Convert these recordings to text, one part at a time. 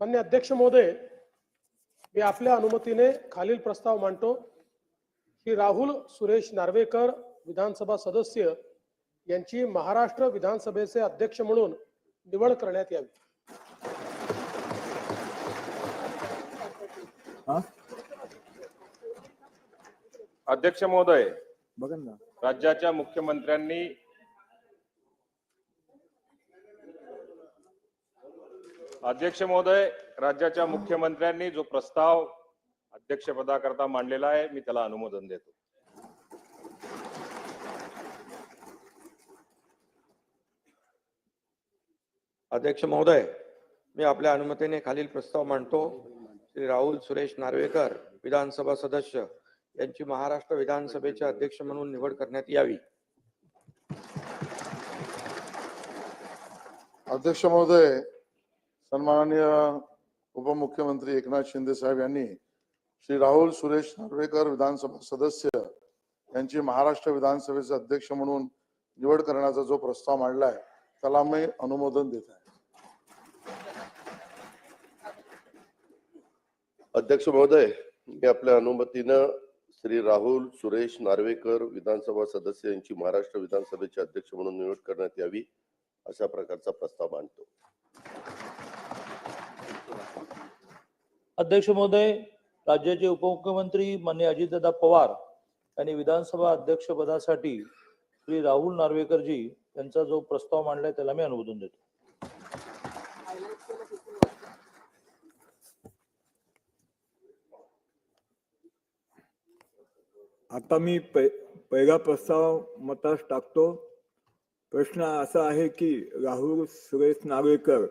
मान्य अध्यक्ष महोदय मी आपल्या अनुमतीने खालील प्रस्ताव मांडतो. की राहुल सुरेश नार्वेकर विधानसभा सदस्य यांची महाराष्ट्र विधानसभेचे अध्यक्ष म्हणून निवड करण्यात यावी. हा? अध्यक्ष महोदय बघा ना. राज्याच्या मुख्यमंत्र्यांनी अध्यक्ष महोदय राज्याच्या मुख्यमंत्र्यांनी जो प्रस्ताव अध्यक्षपदाकरता मांडलेला आहे मी त्याला अनुमोदन देतो. अध्यक्ष महोदय मी आपल्या अनुमतीने खालील प्रस्ताव मांडतो. श्री राहुल सुरेश नार्वेकर विधानसभा सदस्य यांची महाराष्ट्र विधानसभेचे अध्यक्ष म्हणून निवड करण्यात यावी. अध्यक्ष महोदय सन्माननीय उपमुख्यमंत्री एकनाथ शिंदे साहेब यांनी श्री राहुल सुरेश नार्वेकर विधानसभा सदस्य यांची महाराष्ट्र विधानसभेचे अध्यक्ष म्हणून निवड करण्याचा जो प्रस्ताव मांडलाय त्याला मी अनुमोदन देत आहे. अध्यक्ष महोदय मी आपल्या अनुमतीनं श्री राहुल सुरेश नार्वेकर विधानसभा सदस्य यांची महाराष्ट्र विधानसभेचे अध्यक्ष म्हणून निवड करण्यात यावी अशा प्रकारचा प्रस्ताव मांडतो. अध्यक्ष महोदय राज्याचे उपमुख्यमंत्री मान्य अजितदादा पवार यांनी विधानसभा अध्यक्षपदासाठी श्री राहुल नार्वेकरजी यांचा जो प्रस्ताव मांडलाय त्याला मी अनुमोदन देतो. आता मी पै- पहिला प्रस्ताव मतास टाकतो. प्रश्न असा आहे की राहुल सुरेश नार्वेकर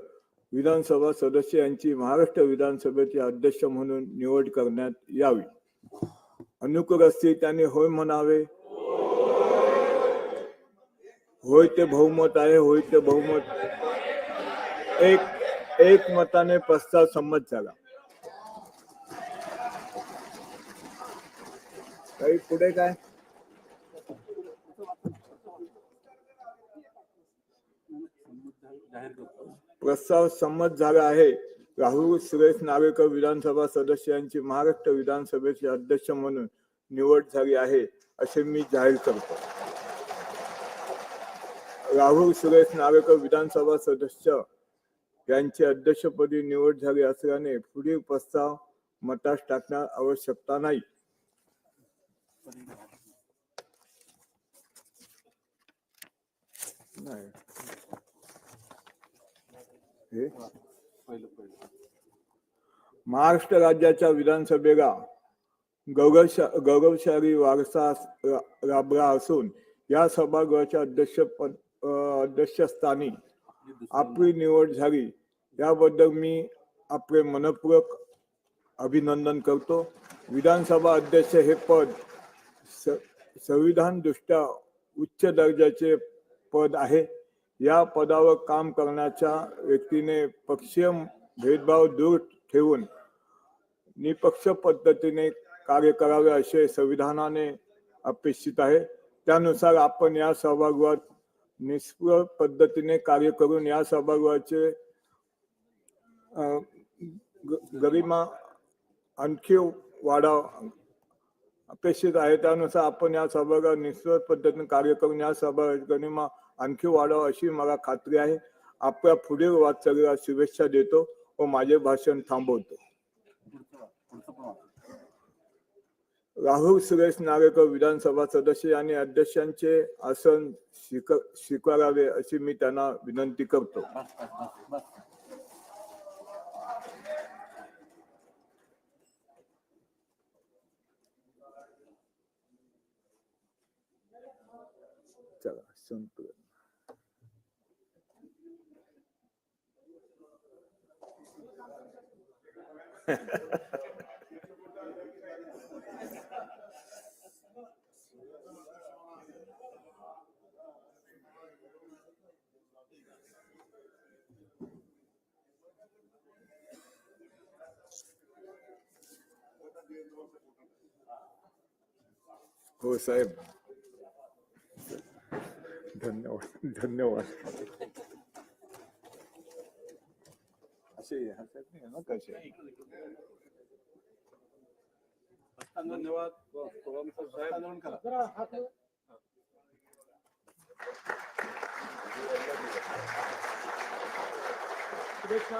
विधानसभा सदस्य यांची महाराष्ट्र विधानसभेचे अध्यक्ष म्हणून निवड करण्यात यावी. अनुकूल असते त्याने होय म्हणावे. होय ते बहुमत आहे होय ते बहुमत. एक एक मताने प्रस्ताव संमत झाला. काही पुढे काय? प्रस्ताव संमत झाला आहे. राहुल सुरेश नावेकर विधानसभा सदस्य यांची महाराष्ट्र विधानसभेचे अध्यक्ष म्हणून निवड झाली आहे असे मी जाहीर करतो. राहुल सुरेश नावेकर विधानसभा सदस्य यांची अध्यक्षपदी निवड झाली असल्याने पुढील प्रस्ताव मतास टाकणार आवश्यकता नाही. नाही. हे? महाराष्ट्र राज्याच्या विधानसभेला गौरवशा गौरवशाली वारसा रा- लाभला असून या सभागृहाच्या अध्यक्ष पद अध्यक्षस्थानी आपली निवड झाली. याबद्दल मी आपले मनपूर्वक अभिनंदन करतो. विधानसभा अध्यक्ष हे पद संविधान दृष्ट्या उच्च दर्जाचे पद आहे. या पदावर काम करण्याच्या व्यक्तीने पक्षीय भेदभाव दूर ठेवून निपक्ष पद्धतीने कार्य करावे असे संविधानाने अपेक्षित आहे. त्यानुसार आपण या सभागृहात निष्प्रह पद्धतीने कार्य करून या सभागृहाचे ग- गरिमा आणखी वाढाव अपेक्षित आहे. त्यानुसार आपण या सभागृहात निष्प्रह पद्धतीने कार्य करून या सभा गरिमा आणखी वाढावं अशी मला खात्री आहे. आपल्या पुढील वाटचालीला शुभेच्छा देतो व माझे भाषण थांबवतो. राहुल सुरेश नागेकर विधानसभा सदस्य आणि अध्यक्षांचे आसन स्वीकार स्वीकारावे अशी मी त्यांना विनंती करतो. चला संपलं. हो साहेब धन्यवाद धन्यवाद कसे हसत नाही ना कसे वर. शुभेच्छा